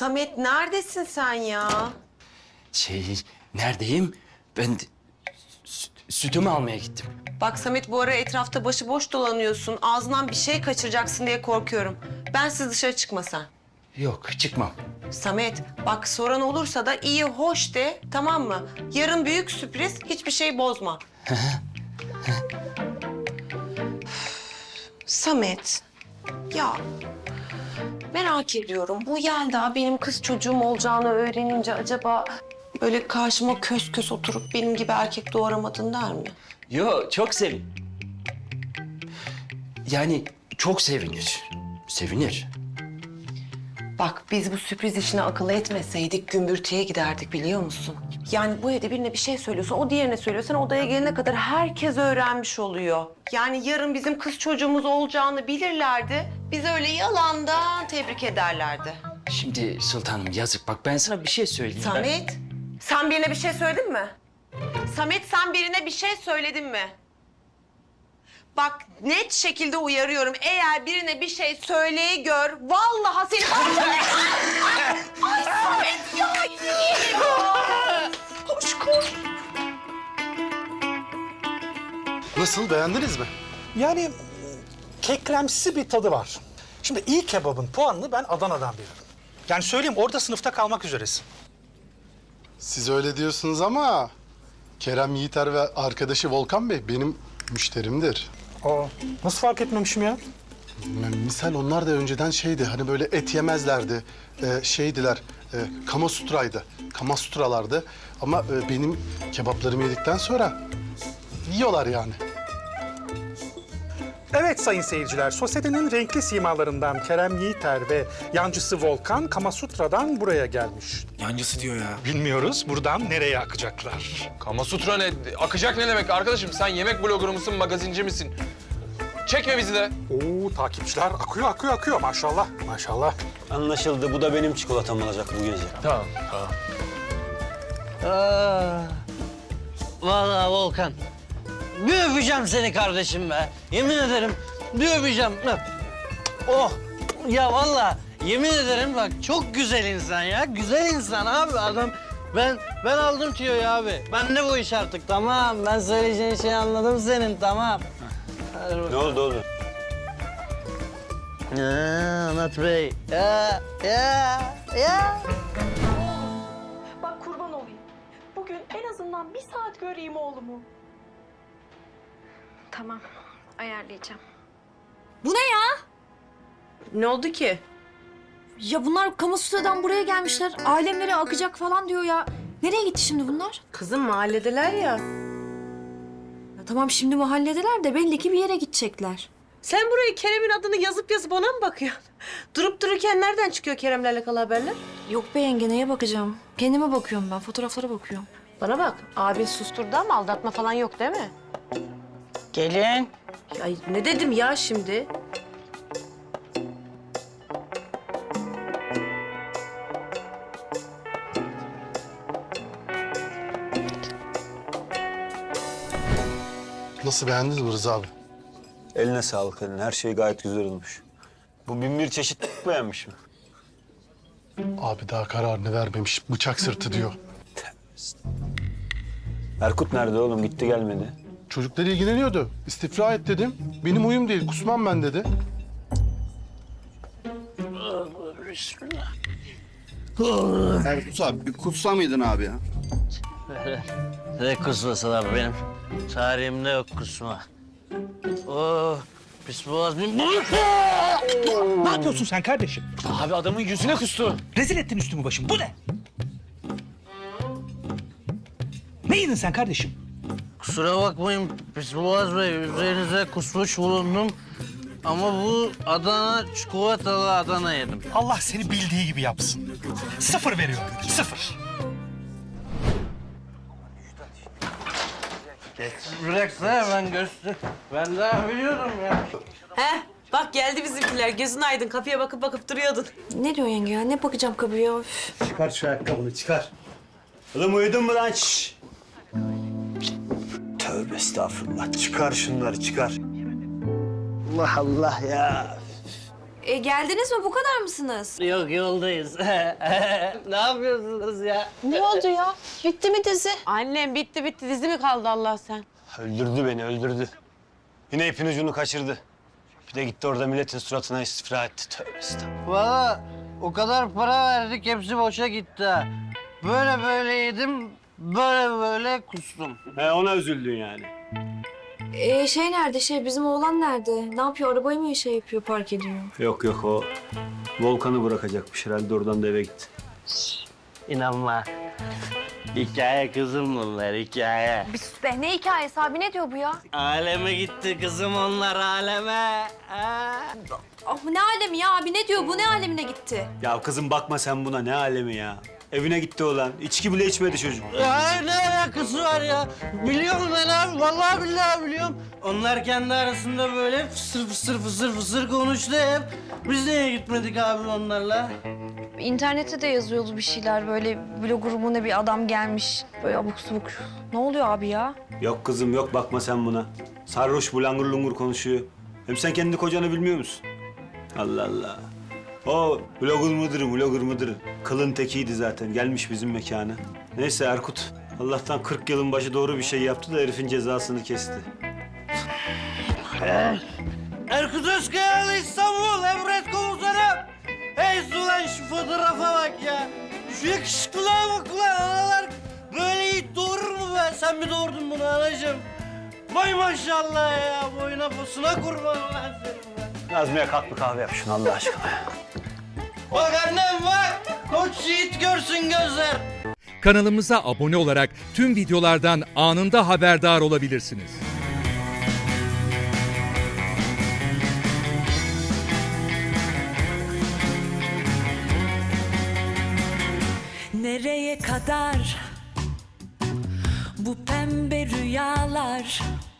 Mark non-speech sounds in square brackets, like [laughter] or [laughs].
Samet neredesin sen ya? Şey, neredeyim? Ben de sü- sütümü almaya gittim. Bak Samet bu ara etrafta başıboş dolanıyorsun. Ağzından bir şey kaçıracaksın diye korkuyorum. Ben siz dışarı çıkma sen. Yok, çıkmam. Samet bak soran olursa da iyi hoş de tamam mı? Yarın büyük sürpriz hiçbir şey bozma. Samet ya merak ediyorum bu Yelda benim kız çocuğum olacağını öğrenince acaba böyle karşıma kös kös oturup benim gibi erkek doğuramadın der mi? Yo, çok sevin. Yani çok sevinir. Sevinir. Bak biz bu sürpriz işini akıl etmeseydik gümbürtüye giderdik biliyor musun? Yani bu evde birine bir şey söylüyorsun, o diğerine söylüyor. Sen odaya gelene kadar herkes öğrenmiş oluyor. Yani yarın bizim kız çocuğumuz olacağını bilirlerdi. Biz öyle yalandan tebrik ederlerdi. Şimdi sultanım yazık bak ben sana bir şey söyleyeyim. Ben- Samet, sen birine bir şey söyledin mi? Samet sen birine bir şey söyledin mi? Bak net şekilde uyarıyorum. Eğer birine bir şey söyleyi gör, vallahi seni... [laughs] Ay Samet ya! ya! Koş koş. Nasıl beğendiniz mi? Yani kekremsi bir tadı var. Şimdi iyi kebabın puanını ben Adana'dan veririm. Yani söyleyeyim orada sınıfta kalmak üzeresin. Siz öyle diyorsunuz ama Kerem Yiğiter ve arkadaşı Volkan Bey benim müşterimdir. Aa, nasıl fark etmemişim ya? M- Misal onlar da önceden şeydi hani böyle et yemezlerdi. Ee, şeydiler, e, kama sutraydı. Kama sutralardı. Ama e, benim kebaplarımı yedikten sonra yiyorlar yani. Evet sayın seyirciler, sosyetenin renkli simalarından Kerem Yiğiter ve yancısı Volkan Kamasutra'dan buraya gelmiş. Yancısı diyor ya. Bilmiyoruz buradan nereye akacaklar. Kamasutra ne? Akacak ne demek arkadaşım? Sen yemek blogger mısın, magazinci misin? Çekme bizi de. Oo takipçiler akıyor akıyor akıyor maşallah maşallah. Anlaşıldı. Bu da benim çikolatam olacak bu gece. Tamam, tamam. Aa, vallahi Volkan. Bir öpeceğim seni kardeşim be. Yemin ederim bir öpeceğim. Oh ya vallahi yemin ederim bak çok güzel insan ya. Güzel insan abi adam. Ben ben aldım tüyoyu abi. Ben de bu iş artık tamam. Ben söyleyeceğin şeyi anladım senin tamam. Ne oldu oğlum? Ya, Anlat Bey. Ya ya ya. Bak kurban olayım. Bugün en azından bir saat göreyim oğlumu. Tamam, ayarlayacağım. Bu ne ya? Ne oldu ki? Ya bunlar Kamasutra'dan buraya gelmişler. Alemlere akacak falan diyor ya. Nereye gitti şimdi bunlar? Kızım mahalledeler ya. Ya tamam şimdi mahalledeler de belli ki bir yere gidecekler. Sen buraya Kerem'in adını yazıp yazıp ona mı bakıyorsun? [laughs] Durup dururken nereden çıkıyor Kerem'le alakalı haberler? Yok be yenge neye bakacağım? Kendime bakıyorum ben fotoğraflara bakıyorum. Bana bak, abin susturdu ama aldatma falan yok değil mi? Gelin. Ay ne dedim ya şimdi? Nasıl beğendiniz mi Rıza abi? Eline sağlık eline. Her şey gayet güzel olmuş. Bu bin bir çeşit [laughs] beğenmiş mi? Abi daha kararını vermemiş. Bıçak sırtı diyor. Erkut nerede oğlum? Gitti gelmedi. Çocuklar ilgileniyordu. İstifra et dedim. Benim huyum değil, kusmam ben dedi. Erkut abi bir kutsa mıydın abi ya? [laughs] Ne kusması lan benim? Tarihimde yok kusma. Oh, pis boğazım. Ne yapıyorsun sen kardeşim? Abi adamın yüzüne kustu. Rezil ettin üstümü başımı. Bu ne? Ne yedin sen kardeşim? Kusura bakmayın boğaz bey. Üzerinize kusmuş bulundum. Ama bu Adana çikolatalı Adana yedim. Allah seni bildiği gibi yapsın. Sıfır veriyorum. Sıfır. Relax ha ben göster. Ben daha biliyorum ya. He, bak geldi bizimkiler. Gözün aydın. Kapıya bakıp bakıp duruyordun. Ne diyor yenge ya? Ne bakacağım kapıya? Üf. Çıkar şu ayakkabını çıkar. Oğlum uyudun mu lan? Şşş! Tövbe estağfurullah. Çıkar şunları çıkar. Allah Allah ya. E, geldiniz mi? Bu kadar mısınız? Yok yoldayız. [laughs] ne yapıyorsunuz ya? Ne oldu ya? Bitti mi dizi? Annem bitti bitti dizi mi kaldı Allah sen? Öldürdü beni, öldürdü. Yine ipin ucunu kaçırdı. Bir de gitti orada milletin suratına istifra etti. Tövbe estağfurullah. Valla o kadar para verdik hepsi boşa gitti ha. Böyle böyle yedim, böyle böyle kustum. He ona üzüldün yani. E, şey nerede? Şey bizim oğlan nerede? Ne yapıyor? Arabayı mı şey yapıyor, park ediyor? Yok yok o Volkan'ı bırakacakmış herhalde oradan da eve gitti. İnanma. Hikaye kızım bunlar, hikaye. Bir sus be. Ne hikayesi abi? Ne diyor bu ya? Aleme gitti kızım onlar aleme. Ha? Ah, ne alemi ya abi? Ne diyor bu? Ne alemine gitti? Ya kızım bakma sen buna ne alemi ya. Evine gitti olan. İçki bile içmedi çocuk. Ya ne alakası var ya? Biliyorum ben abi, vallahi billahi biliyorum. Onlar kendi arasında böyle fısır fısır fısır fısır konuştu hep. Biz niye gitmedik abi onlarla? İnternette de yazıyordu bir şeyler. Böyle blog grubuna bir adam gelmiş. Böyle abuk subuk. Ne oluyor abi ya? Yok kızım yok bakma sen buna. Sarhoş bu langur lungur konuşuyor. Hem sen kendi kocanı bilmiyor musun? Allah Allah. O blogger mıdır, blogger mıdır? Kılın tekiydi zaten. Gelmiş bizim mekana. Neyse Erkut. Allah'tan 40 yılın başı doğru bir şey yaptı da herifin cezasını kesti. Erkut Özkayalı İstanbul Emret Komutanım. Hey ulan şu fotoğrafa bak ya. Şu yakışıklılığa bak ulan analar. Böyle yiğit doğurur mu be? Sen mi doğurdun bunu anacığım? Vay maşallah ya. Boyuna posuna kurban ulan senin be. Nazmiye kalk bir kahve yap şunu Allah aşkına. Bak annem bak. Koç yiğit görsün gözler. Kanalımıza abone olarak tüm videolardan anında haberdar olabilirsiniz. Nereye kadar bu pembe rüyalar